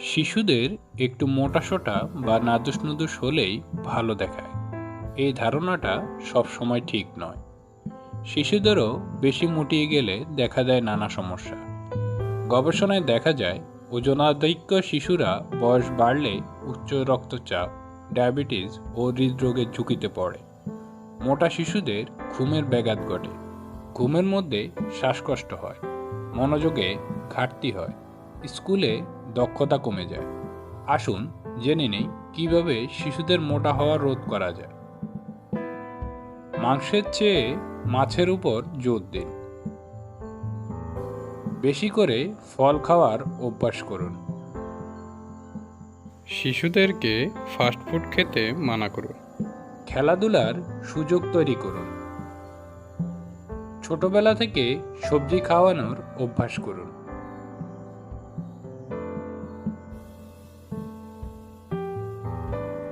শিশুদের একটু মোটাসোটা বা নাদুস নুদুস হলেই ভালো দেখায়। এই ধারণাটা সবসময় ঠিক নয়। শিশুদেরও বেশি মুটিয়ে গেলে দেখা দেয় নানা সমস্যা। গবেষণায় দেখা যায় ওজনাধিক্য শিশুরা বয়স বাড়লে উচ্চ রক্তচাপ, ডায়াবেটিস ও হৃদরোগের ঝুঁকিতে পড়ে। মোটা শিশুদের ঘুমের ব্যাঘাত ঘটে। ঘুমের মধ্যে শ্বাসকষ্ট হয়, মনোযোগে ঘাটতি হয়। স্কুলে দক্ষতা কমে যায়। আসুন জেনে নেই কীভাবে শিশুদের মোটা হওয়া রোধ করা যায়। মাংসের চেয়ে মাছের উপর জোর দিন। বেশি করে ফল খাওয়ার অভ্যাস করুন। শিশুদেরকে ফাস্টফুড খেতে মানা করুন। খেলাধুলার সুযোগ তৈরি করুন। ছোটবেলা থেকে সবজি খাওয়ানোর অভ্যাস করুন।